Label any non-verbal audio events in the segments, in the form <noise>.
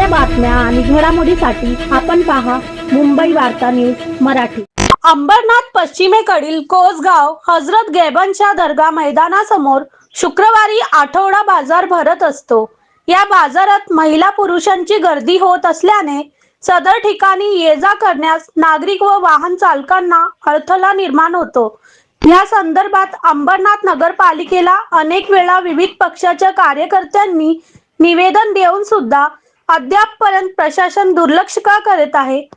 बातम्या आणि घडामोडीसाठी आपण पहा मुंबई वार्ता न्यूज मराठी. अंबरनाथ पश्चिमेकडील कोसगाव हजरत गेबनच्या दर्गा मैदानासमोर शुक्रवारी आठवडा बाजार भरत असतो. या बाजारात महिला पुरुषांची गर्दी होत असल्याने सदर ठिकाणी ये जा करण्यास नागरिक व वाहन चालकांना अडथळा निर्माण होतो. या संदर्भात अंबरनाथ नगरपालिकेला अनेक वेळा विविध पक्षाच्या कार्यकर्त्यांनी निवेदन देऊन सुद्धा अद्यापपर्यंत प्रशासन दुर्लक्ष का करत आहे?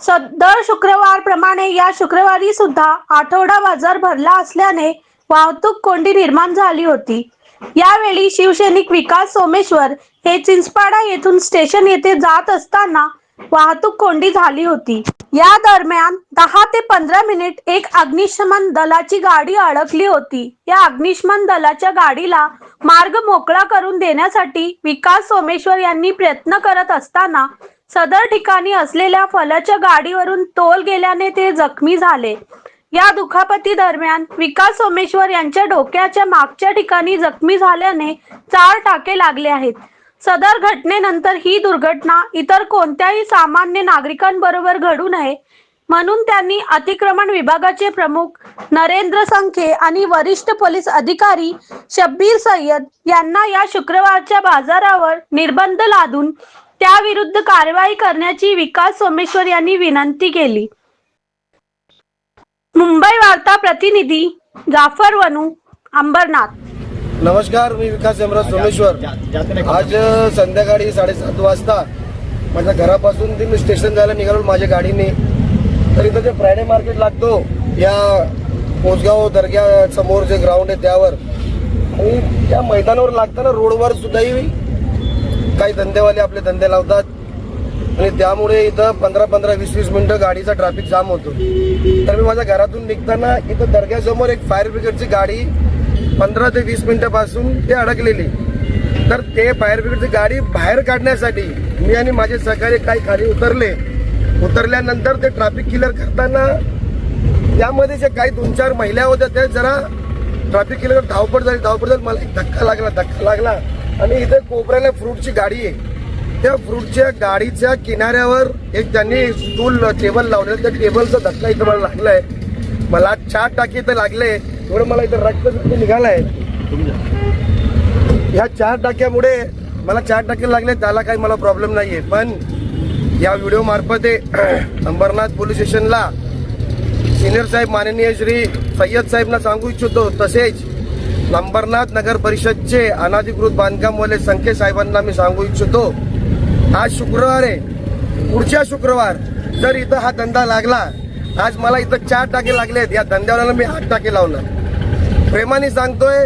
स- दर शुक्रवार प्रमाणे या शुक्रवारी सुद्धा आठवडा बाजार भरला असल्याने वाहतूक कोंडी निर्माण झाली होती. यावेळी शिवसैनिक विकास सोमेश्वर हे चिंचपाडा येथून स्टेशन येथे जात असताना वाहतूक कोंडी झाली होती. या दरम्यान दहा ते पंधरा मिनिट एक अग्निशमन दलाची गाडी अडकली होती. या अग्निशमन दलाच्या गाडीला मार्ग मोकळा करून देण्यासाठी विकास सोमेश्वर यांनी प्रयत्न करत असताना सदर ठिकाणी असलेल्या फलाच्या गाडीवरून तोल गेल्याने ते जखमी झाले. या दुखापती दरम्यान विकास सोमेश्वर यांच्या डोक्याच्या मागच्या ठिकाणी जखमी झाल्याने चार टाके लागले आहेत. सदर घटनेनंतर ही दुर्घटना इतर कोणत्याही सामान्य नागरिकांबरोबर घडू नये म्हणून त्यांनी अतिक्रमण विभागाचे प्रमुख नरेंद्र संखे आणि वरिष्ठ पोलीस अधिकारी शब्बीर सय्यद यांना या शुक्रवारच्या बाजारावर निर्बंध लादून त्याविरुद्ध कारवाई करण्याची विकास सोमेश्वर यांनी विनंती केली. मुंबई वार्ता प्रतिनिधी जाफर वनू अंबरनाथ. नमस्कार मी विकास यमराज सोमेश्वर. आज संध्याकाळी साडेसात वाजता माझ्या घरापासून ते मी स्टेशन जायला निघालो माझ्या गाडीने. तर इथं जे फ्रायडे मार्केट लागतो या कोसगाव दर्ग्या समोर जे ग्राउंड आहे त्यावर. आणि त्या मैदानावर लागताना रोडवर सुद्धाही काही धंदेवाले आपले धंदे लावतात. आणि त्यामुळे इथं पंधरा पंधरा वीस वीस मिनिटं गाडीचा ट्रॅफिक जाम होतो. तर मी माझ्या घरातून निघताना इथं दर्ग्यासमोर एक फायर ब्रिगेडची गाडी पंधरा ते वीस मिनिटापासून ते अडकलेली. तर ते फायर ब्रिगेडची गाडी बाहेर काढण्यासाठी मी आणि माझे सहकारी काही खाली उतरले. उतरल्यानंतर ते ट्रॅफिक क्लिअर करताना त्यामध्ये जे काही दोन चार महिला होत्या त्या जरा ट्रॅफिक क्लिअर धावपळ झाली धावपड झाली. मला एक धक्का लागला धक्का लागला. आणि इथे कोपऱ्याला फ्रूटची गाडी आहे. त्या फ्रूटच्या गाडीच्या किनाऱ्यावर एक त्यांनी स्टूल टेबल लावलेलं. त्या टेबलचा धक्का इथं मला लागलाय. मला चार टाकी इथं लागले. एवढं मला इथं रक्त रक्त आहे ह्या चार टाक्यामुळे मला चार टाके लागले त्याला काही मला प्रॉब्लेम नाहीये. पण या व्हिडिओ मार्फत <clears throat> अंबरनाथ पोलीस स्टेशनला सिनियर साहेब माननीय श्री सय्यद साहेबना सांगू इच्छितो. तसेच अंबरनाथ नगर परिषदचे अनाधिकृत बांधकामवाले संख्ये साहेबांना मी सांगू इच्छितो. आज शुक्रवार आहे. पुढच्या शुक्रवार जर इथं हा धंदा लागला आज मला इथं चार टाके लागलेत. या धंद्यावाल्याला मी आठ टाके लावलं प्रेमाने सांगतोय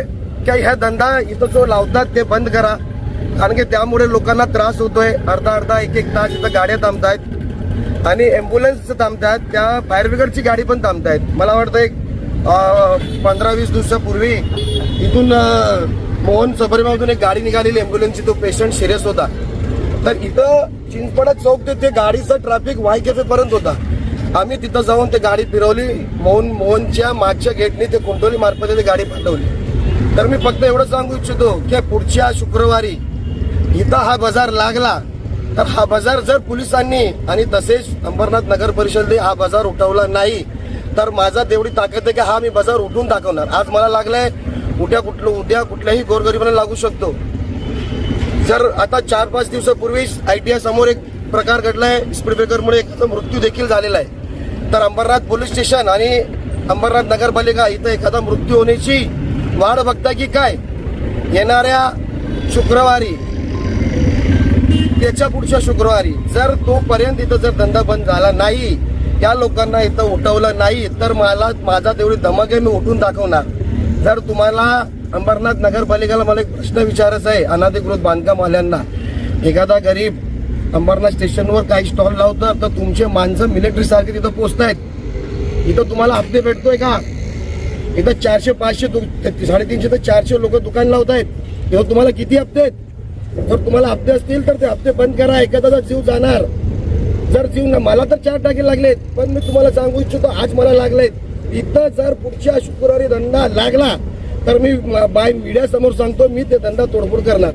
की ह्या धंदा इथं जो लावतात ते बंद करा. कारण की त्यामुळे लोकांना त्रास होतोय. अर्धा अर्धा एक एक तास इथं गाड्या थांबतायत. आणि ॲम्ब्युलन्स थांबतायत. त्या फायर ब्रिगेडची गाडी पण थांबतायत. मला वाटतं एक पंधरा वीस दिवसापूर्वी इथून मोहन सबरीमामधून एक गाडी निघालेली. ॲम्ब्युलन्सची तो पेशंट सिरियस होता. तर इथं चिंचपडा चौक ते ते गाडीचं ट्रॅफिक वाय होता. आम्ही तिथं जाऊन ते गाडी फिरवली. मोहन मोहनच्या मागच्या गेटने ते कुंडोली मार्फत ती गाडी पाठवली. तर मी फक्त एवढं सांगू इच्छितो की पुढच्या शुक्रवारी इथं हा बाजार लागला तर हा बाजार जर पोलिसांनी आणि तसेच अंबरनाथ नगर परिषदेने हा बाजार उठवला नाही तर माझा तेवढी ताकद आहे की हा मी बाजार उठून दाखवणार. आज मला लागलाय उद्या कुठलं उद्या कुठल्याही गोरगरिबांना लागू शकतो. जर आता चार पाच दिवसापूर्वीच आय टी आय समोर एक प्रकार घडलाय स्पीड ब्रेकरमुळे एकाचा मृत्यू देखील झालेला आहे. तर अंबरनाथ पोलीस स्टेशन आणि अंबरनाथ नगरपालिका इथं एखादा मृत्यू होण्याची वाढ बघता की काय? येणाऱ्या शुक्रवारी त्याच्या पुढच्या शुक्रवारी जर तोपर्यंत इथं जर धंदा बंद झाला नाही त्या लोकांना इथं उठवलं नाही तर मला माझा तेवढी धमक आहे मी उठून दाखवणार. जर तुम्हाला अंबरनाथ नगरपालिकेला मला एक प्रश्न विचारायचा आहे अनाधिकृत बांधकामवाल्यांना एखादा गरीब अंबरनाथ स्टेशनवर काही स्टॉल लावतात तर तुमचे माणसं मिलिटरी सारखे तिथं पोचतायत. इथं तुम्हाला हप्ते भेटतोय का? इथं चारशे पाचशे दु- साडेतीनशे ते चारशे लोक दुकान लावत आहेत तेव्हा तुम्हाला किती हप्ते आहेत? जर तुम्हाला हप्ते असतील तर ते हप्ते बंद करा. एखादा जीव जाणार. जर जीव ना मला तर चार टाके लागलेत पण मी तुम्हाला सांगू इच्छितो आज मला लागलेत. इथं जर पुढच्या शुक्रवारी धंदा लागला तर मी बाय मीडियासमोर सांगतो मी ते धंदा तोडफोड करणार.